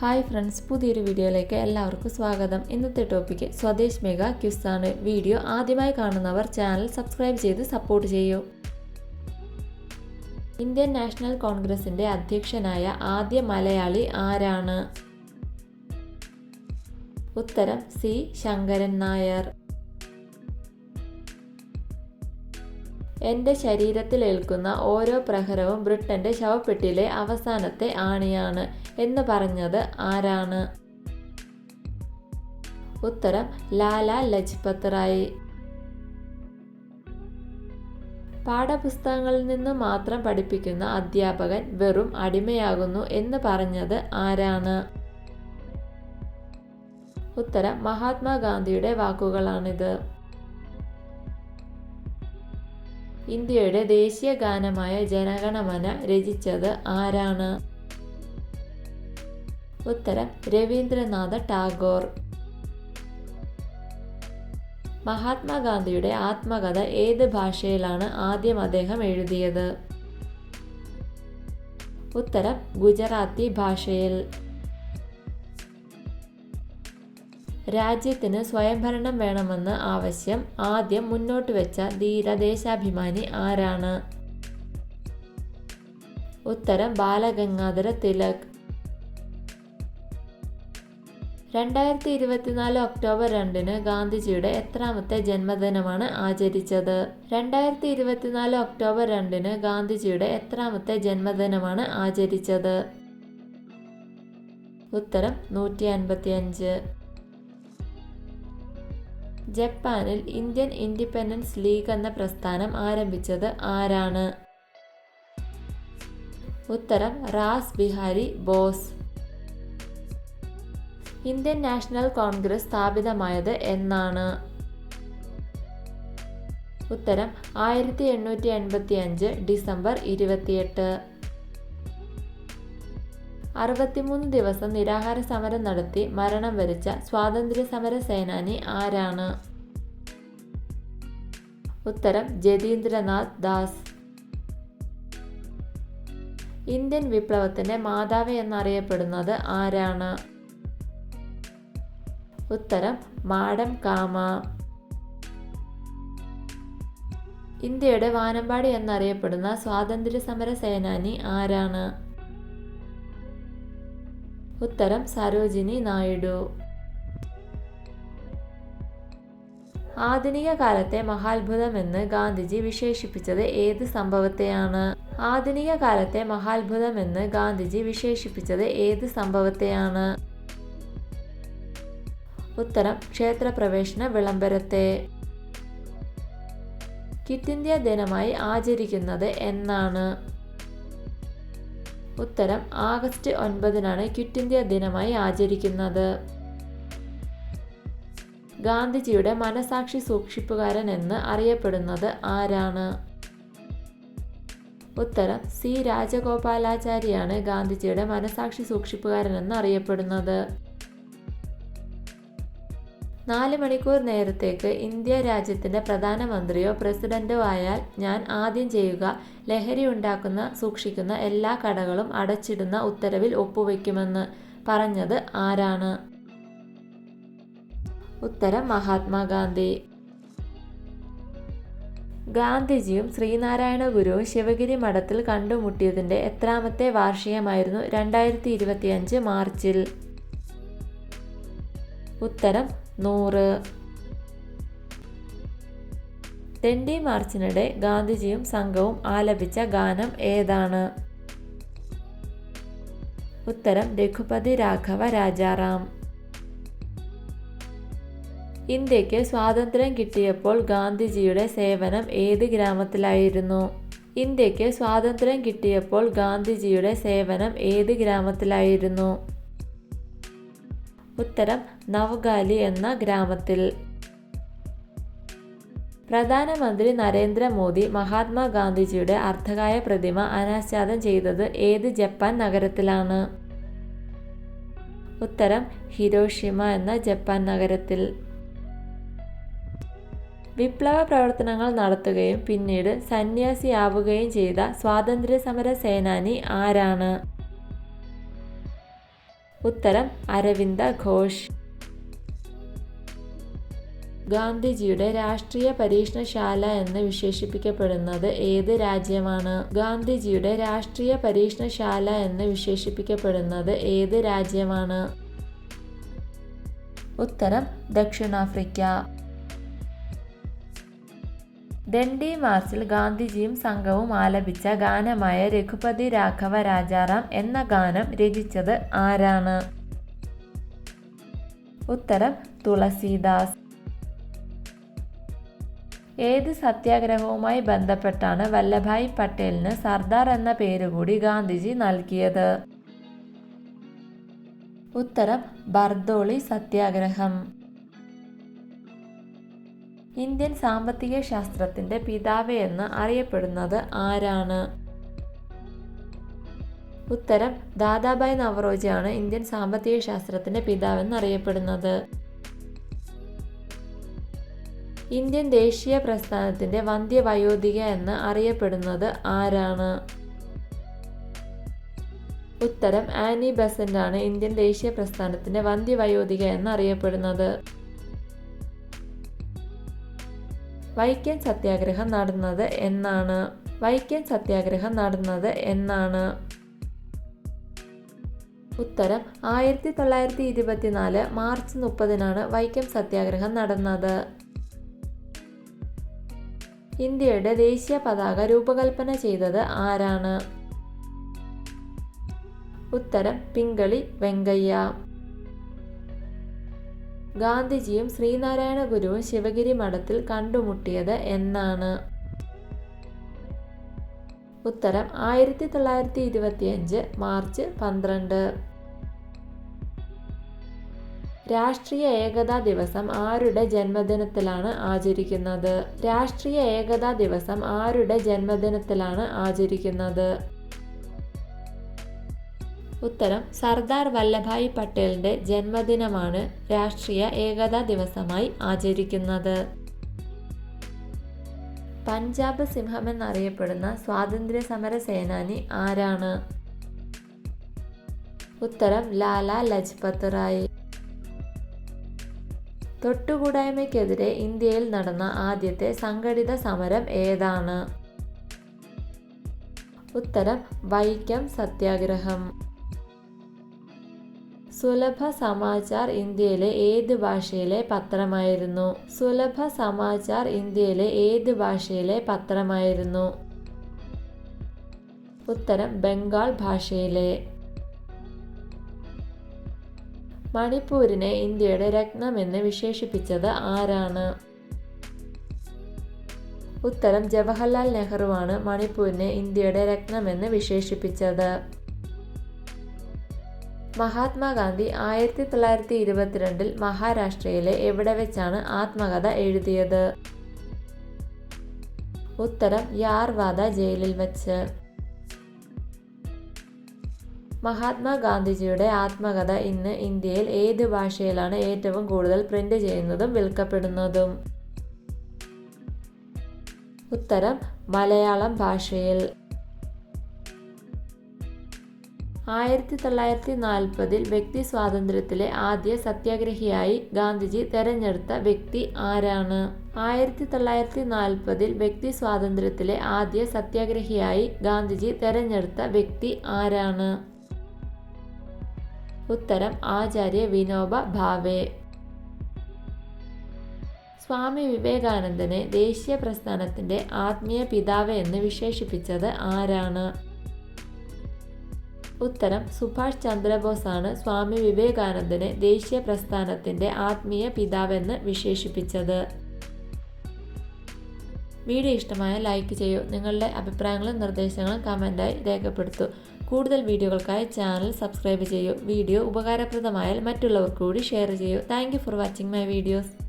Hi friends പുതിയൊരു വീഡിയോയിലേക്ക് എല്ലാവർക്കും സ്വാഗതം. ഇന്നത്തെ ടോപ്പിക്ക് സ്വദേശ് മെഗാ ക്യുസാണ് വീഡിയോ ആദ്യമായി കാണുന്നവർ ചാനൽ സബ്സ്ക്രൈബ് ചെയ്ത് സപ്പോർട്ട് ചെയ്യൂ. ഇന്ത്യൻ നാഷണൽ കോൺഗ്രസിന്റെ അധ്യക്ഷനായ ആദ്യ മലയാളി ആരാണ്? ഉത്തരം സി. ശങ്കരൻ നായർ. എന്റെ ശരീരത്തിൽ ഏൽക്കുന്ന ഓരോ പ്രഹരവും ബ്രിട്ടന്റെ ശവപ്പെട്ടിയിലെ അവസാനത്തെ ആണിയാണ്. എന്ന് പറഞ്ഞത് ആരാണ്? ഉത്തരം ലാല ലജ്പത് റായ് പാഠപുസ്തകങ്ങളിൽ നിന്ന് മാത്രം പഠിപ്പിക്കുന്ന അധ്യാപകൻ വെറും അടിമയാകുന്നു എന്ന് പറഞ്ഞത് ആരാണ്? ഉത്തരം മഹാത്മാഗാന്ധിയുടെ വാക്കുകളാണിത്. ഇന്ത്യയുടെ ദേശീയ ഗാനമായ ജനഗണമന രചിച്ചത് ആരാണ്? ഉത്തരം രവീന്ദ്രനാഥ ടാഗോർ. മഹാത്മാഗാന്ധിയുടെ ആത്മകഥ ഏത് ഭാഷയിലാണ് ആദ്യം അദ്ദേഹം എഴുതിയത്? ഉത്തരം ഗുജറാത്തി ഭാഷയിൽ. രാജ്യത്തിന് സ്വയംഭരണം വേണമെന്ന് ആവശ്യം ആദ്യം മുന്നോട്ട് വെച്ച ധീര ദേശാഭിമാനി ആരാണ്? ഉത്തരം ബാലഗംഗാധര തിലക്. രണ്ടായിരത്തി ഇരുപത്തിനാല് ഒക്ടോബർ രണ്ടിന് ഗാന്ധിജിയുടെ എത്രാമത്തെ ജന്മദിനമാണ് ആചരിച്ചത്. രണ്ടായിരത്തി ഇരുപത്തിനാല് ഒക്ടോബർ രണ്ടിന് ഗാന്ധിജിയുടെ എത്രാമത്തെ ജന്മദിനമാണ് ആചരിച്ചത്. ഉത്തരം നൂറ്റി അൻപത്തി അഞ്ച് ജപ്പാനിൽ ഇന്ത്യൻ ഇൻഡിപെൻഡൻസ് ലീഗ് എന്ന പ്രസ്ഥാനം ആരംഭിച്ചത് ആരാണ്? ഉത്തരം Ras Bihari Bose. Indian national congress സ്ഥാപിതമായത് എന്നാണ്. ഉത്തരം ആയിരത്തി എണ്ണൂറ്റി എൺപത്തി അഞ്ച് ഡിസംബർ ഇരുപത്തിയെട്ട്. അറുപത്തിമൂന്ന് ദിവസം നിരാഹാര സമരം നടത്തി മരണം വരിച്ച സ്വാതന്ത്ര്യ സമര സേനാനി ആരാണ്? ഉത്തരം ജതീന്ദ്രനാഥ് ദാസ്. ഇന്ത്യൻ വിപ്ലവത്തിന്റെ മാതാവ് എന്നറിയപ്പെടുന്നത് ആരാണ്? ഉത്തരം മാഡം കാമ. ഇന്ത്യയുടെ വാനമ്പാടി എന്നറിയപ്പെടുന്ന സ്വാതന്ത്ര്യ സമര സേനാനി ആരാണ്? ഉത്തരം സരോജിനി നായിഡു. ആധുനിക കാലത്തെ മഹാത്ഭുതമെന്ന് ഗാന്ധിജി വിശേഷിപ്പിച്ചത് ഏത് സംഭവത്തെയാണ്? ആധുനിക കാലത്തെ മഹാത്ഭുതമെന്ന് ഗാന്ധിജി വിശേഷിപ്പിച്ചത് ഏത് സംഭവത്തെയാണ്? ഉത്തരം ക്ഷേത്രപ്രവേശന വിളംബരത്തെ. ക്വിറ്റ് ഇന്ത്യ ദിനമായി ആചരിക്കുന്നത് എന്നാണ്. ഉത്തരം ആഗസ്റ്റ് ഒൻപതിനാണ് ക്വിറ്റ് ഇന്ത്യ ദിനമായി ആചരിക്കുന്നത്. ഗാന്ധിജിയുടെ മനസാക്ഷി സൂക്ഷിപ്പുകാരൻ എന്ന് അറിയപ്പെടുന്നത് ആരാണ്? ഉത്തരം സി രാജഗോപാലാചാരിയാണ് ഗാന്ധിജിയുടെ മനസാക്ഷി സൂക്ഷിപ്പുകാരൻ എന്ന് അറിയപ്പെടുന്നത്. നാല് മണിക്കൂർ നേരത്തേക്ക് ഇന്ത്യ രാജ്യത്തിന്റെ പ്രധാനമന്ത്രിയോ പ്രസിഡന്റോ ആയാൽ ഞാൻ ആദ്യം ചെയ്യുക ലഹരി ഉണ്ടാക്കുന്ന സൂക്ഷിക്കുന്ന എല്ലാ കടകളും അടച്ചിടുന്ന ഉത്തരവിൽ ഒപ്പുവെക്കുമെന്ന് പറഞ്ഞത് ആരാണ്? ഉത്തരം മഹാത്മാഗാന്ധി ഗാന്ധിജിയും ശ്രീനാരായണ ഗുരുവും ശിവഗിരി മഠത്തിൽ കണ്ടുമുട്ടിയതിന്റെ എത്രാമത്തെ വാർഷികമായിരുന്നു രണ്ടായിരത്തി മാർച്ചിൽ. ഉത്തരം നൂറ്. ദണ്ഡി മാർച്ചിനിടെ ഗാന്ധിജിയും സംഘവും ആലപിച്ച ഗാനം ഏതാണ്? ഉത്തരം രഘുപതി രാഘവ രാജാറാം. ഇന്ത്യയ്ക്ക് സ്വാതന്ത്ര്യം കിട്ടിയപ്പോൾ ഗാന്ധിജിയുടെ സേവനം ഏത് ഗ്രാമത്തിലായിരുന്നു? ഇന്ത്യയ്ക്ക് സ്വാതന്ത്ര്യം കിട്ടിയപ്പോൾ ഗാന്ധിജിയുടെ സേവനം ഏത് ഗ്രാമത്തിലായിരുന്നു? ഉത്തരം നവഗാലി എന്ന ഗ്രാമത്തിൽ. പ്രധാനമന്ത്രി നരേന്ദ്രമോദി മഹാത്മാഗാന്ധിജിയുടെ അർദ്ധകായ പ്രതിമ അനാച്ഛാദം ചെയ്തത് ഏത് ജപ്പാൻ നഗരത്തിലാണ്? ഉത്തരം ഹിരോഷിമ എന്ന ജപ്പാൻ നഗരത്തിൽ. വിപ്ലവ പ്രവർത്തനങ്ങൾ നടത്തുകയും പിന്നീട് സന്യാസിയാവുകയും ചെയ്ത സ്വാതന്ത്ര്യ സമര സേനാനി ആരാണ്? ഉത്തരം അരവിന്ദ ഘോഷ്. ഗാന്ധിജിയുടെ രാഷ്ട്രീയ പരീക്ഷണശാല എന്ന് വിശേഷിപ്പിക്കപ്പെടുന്നത് ഏത് രാജ്യമാണ്? ഗാന്ധിജിയുടെ രാഷ്ട്രീയ പരീക്ഷണശാല എന്ന് വിശേഷിപ്പിക്കപ്പെടുന്നത് ഏത് രാജ്യമാണ്? ഉത്തരം ദക്ഷിണാഫ്രിക്ക. ദണ്ഡി മാർച്ചിൽ ഗാന്ധിജിയും സംഘവും ആലപിച്ച ഗാനമായ രഘുപതി രാഘവ രാജാറാം എന്ന ഗാനം രചിച്ചത് ആരാണ്? ഉത്തരം തുളസീദാസ്. ഏത് സത്യാഗ്രഹവുമായി ബന്ധപ്പെട്ടാണ് വല്ലഭായ് പട്ടേലിന് സർദാർ എന്ന പേരുകൂടി ഗാന്ധിജി നൽകിയത്? ഉത്തരം ബർദോളി സത്യാഗ്രഹം. ഇന്ത്യൻ സാമ്പത്തിക ശാസ്ത്രത്തിന്റെ പിതാവ് എന്ന് അറിയപ്പെടുന്നത് ആരാണ്? ഉത്തരം ദാദാബായ് നവറോജിയാണ് ഇന്ത്യൻ സാമ്പത്തിക ശാസ്ത്രത്തിന്റെ പിതാവെന്ന് അറിയപ്പെടുന്നത്. ഇന്ത്യൻ ദേശീയ പ്രസ്ഥാനത്തിന്റെ വന്ധ്യവയോധിക എന്ന് അറിയപ്പെടുന്നത് ആരാണ്? ഉത്തരം ആനി ബസന്റ് ആണ് ഇന്ത്യൻ ദേശീയ പ്രസ്ഥാനത്തിന്റെ വന്ധ്യവയോധിക എന്ന് അറിയപ്പെടുന്നത്. വൈക്കം സത്യാഗ്രഹം നടന്നത് എന്നാണ്. വൈക്കം സത്യാഗ്രഹം നടന്നത് എന്നാണ്. ഉത്തരം ആയിരത്തി തൊള്ളായിരത്തി ഇരുപത്തിനാല് മാർച്ച് മുപ്പതിനാണ് വൈക്കം സത്യാഗ്രഹം നടന്നത്. ഇന്ത്യയുടെ ദേശീയ പതാക രൂപകൽപ്പന ചെയ്തത് ആരാണ്? ഉത്തരം പിങ്കളി വെങ്കയ്യ. ഗാന്ധിജിയും ശ്രീനാരായണ ഗുരുവും ശിവഗിരി മഠത്തിൽ കണ്ടുമുട്ടിയത് എന്നാണ്. ഉത്തരം ആയിരത്തി തൊള്ളായിരത്തി ഇരുപത്തിയഞ്ച് മാർച്ച് പന്ത്രണ്ട്. രാഷ്ട്രീയ ഏകതാ ദിവസം ആരുടെ ജന്മദിനത്തിലാണ് ആചരിക്കുന്നത്? രാഷ്ട്രീയ ഏകതാ ദിവസം ആരുടെ ജന്മദിനത്തിലാണ് ആചരിക്കുന്നത്? ഉത്തരം സർദാർ വല്ലഭായ് പട്ടേലിന്റെ ജന്മദിനമാണ് രാഷ്ട്രീയ ഏകതാ ദിവസമായി ആചരിക്കുന്നത്. പഞ്ചാബ് സിംഹം എന്നറിയപ്പെടുന്ന സ്വാതന്ത്ര്യ സമര സേനാനി ആരാണ്? ഉത്തരം ലാല ലജ്പത് റായ്. തൊട്ടുകൂടായ്മയ്ക്കെതിരെ ഇന്ത്യയിൽ നടന്ന ആദ്യത്തെ സംഘടിത സമരം ഏതാണ്? ഉത്തരം വൈക്കം സത്യാഗ്രഹം. സുലഭ സമാചാർ ഇന്ത്യയിലെ ഏത് ഭാഷയിലെ പത്രമായിരുന്നു? സുലഭ സമാചാർ ഇന്ത്യയിലെ ഏത് ഭാഷയിലെ പത്രമായിരുന്നു? ഉത്തരം ബംഗാൾ ഭാഷയിലെ. മണിപ്പൂരിനെ ഇന്ത്യയുടെ രത്നമെന്ന് വിശേഷിപ്പിച്ചത് ആരാണ്? ഉത്തരം ജവഹർലാൽ നെഹ്റുവാണ് മണിപ്പൂരിനെ ഇന്ത്യയുടെ രത്നമെന്ന് വിശേഷിപ്പിച്ചത്. മഹാത്മാഗാന്ധി ആയിരത്തി തൊള്ളായിരത്തി ഇരുപത്തിരണ്ടിൽ മഹാരാഷ്ട്രയിലെ എവിടെ വെച്ചാണ് ആത്മകഥ എഴുതിയത്? ഉത്തരം യാർവാദ ജയിലിൽ വെച്ച്. മഹാത്മാഗാന്ധിജിയുടെ ആത്മകഥ ഇന്ന് ഇന്ത്യയിൽ ഏത് ഭാഷയിലാണ് ഏറ്റവും കൂടുതൽ പ്രിന്റ് ചെയ്യുന്നതും വിൽക്കപ്പെടുന്നതും? ഉത്തരം മലയാളം ഭാഷയിൽ. ആയിരത്തി തൊള്ളായിരത്തി നാൽപ്പതിൽ വ്യക്തി സ്വാതന്ത്ര്യത്തിലെ ആദ്യ സത്യാഗ്രഹിയായി ഗാന്ധിജി തെരഞ്ഞെടുത്ത വ്യക്തി ആരാണ്? ആയിരത്തി തൊള്ളായിരത്തി നാൽപ്പതിൽ വ്യക്തി സ്വാതന്ത്ര്യത്തിലെ ആദ്യ സത്യാഗ്രഹിയായി ഗാന്ധിജി തെരഞ്ഞെടുത്ത വ്യക്തി ആരാണ്? ഉത്തരം ആചാര്യ വിനോബ ഭാവെ. സ്വാമി വിവേകാനന്ദനെ ദേശീയ പ്രസ്ഥാനത്തിന്റെ ആത്മീയ പിതാവ് എന്ന് വിശേഷിപ്പിച്ചത് ആരാണ്? ഉത്തരം സുഭാഷ് ചന്ദ്രബോസാണ് സ്വാമി വിവേകാനന്ദനെ ദേശീയ പ്രസ്ഥാനത്തിന്റെ ആത്മീയ പിതാവെന്ന് വിശേഷിപ്പിച്ചത്. വീഡിയോ ഇഷ്ടമായ ലൈക്ക് ചെയ്യൂ. നിങ്ങളുടെ അഭിപ്രായങ്ങളും നിർദ്ദേശങ്ങളും കമന്റായി രേഖപ്പെടുത്തൂ. കൂടുതൽ വീഡിയോകൾക്കായി ചാനൽ സബ്സ്ക്രൈബ് ചെയ്യൂ. വീഡിയോ ഉപകാരപ്രദമായാൽ മറ്റുള്ളവർക്ക് കൂടി ഷെയർ ചെയ്യൂ. Thank for watching my videos.